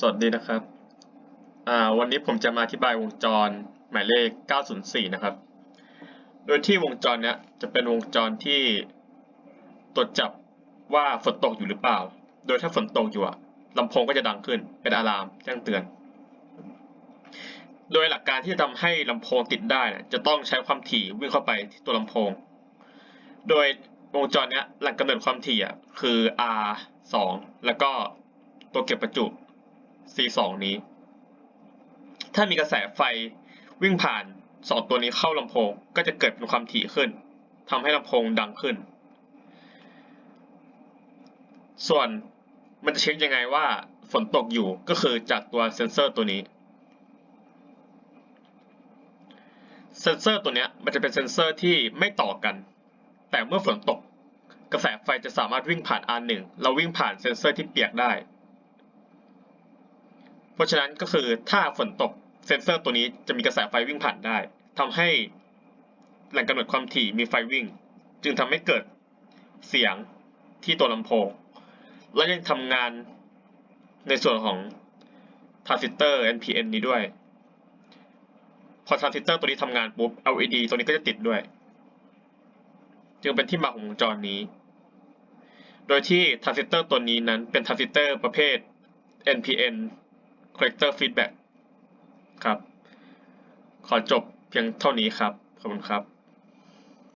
สวัสดีนะครับอ่าวันนี้ผมจะมาอธิบายวงจรหมายเลข 904 นะครับ โดยที่วงจรเนี้ยจะเป็นวงจรที่ตรวจจับว่าฝนตกอยู่หรือเปล่า โดยถ้าฝนตกอยู่อะลำโพงก็จะดังขึ้น เป็นอะลามแจ้งเตือน โดยหลักการที่จะทำให้ลำโพงติดได้เนี่ยจะต้องใช้ความถี่วิ่งเข้าไปที่ตัวลำโพง โดยวงจรเนี้ยหลักกำเนิดความถี่อะคือ R 2แล้วก็ตัวเก็บประจุ C 2 นี้ ถ้ามีกระแสไฟวิ่งผ่านสองตัวนี้เข้าลำโพง ก็จะเกิดเป็นความถี่ขึ้นทำให้ลำโพงดังขึ้น ส่วนมันจะเช็คยังไงว่าฝนตกอยู่ก็คือจากตัวเซนเซอร์ตัวนี้ เซนเซอร์ตัวนี้มันจะเป็นเซนเซอร์ที่ไม่ต่อกัน แต่เมื่อฝนตก กระแสไฟจะสามารถวิ่งผ่าน R1 แล้ววิ่งผ่านเซนเซอร์ที่เปียกได้ เพราะฉะนั้นก็คือถ้าฝนตกเซนเซอร์ตัวนี้จะมีกระแสไฟวิ่งผ่านได้ทำให้แหล่งกำเนิดความถี่มีไฟวิ่ง จึงทำให้เกิดเสียงที่ตัวลำโพง และยังทำงานในส่วนของทรานซิสเตอร์ NPN นี้ด้วย พอทรานซิสเตอร์ตัวนี้ทำงานปุ๊บ LED ตัวนี้ก็จะติดด้วย จึงเป็นที่มาของวงจรนี้ โดยที่ทรานซิสเตอร์ตัวนี้นั้นเป็นทรานซิสเตอร์ประเภท NPN Collector Feedback ครับ ขอจบเพียงเท่านี้ครับ ขอบคุณครับ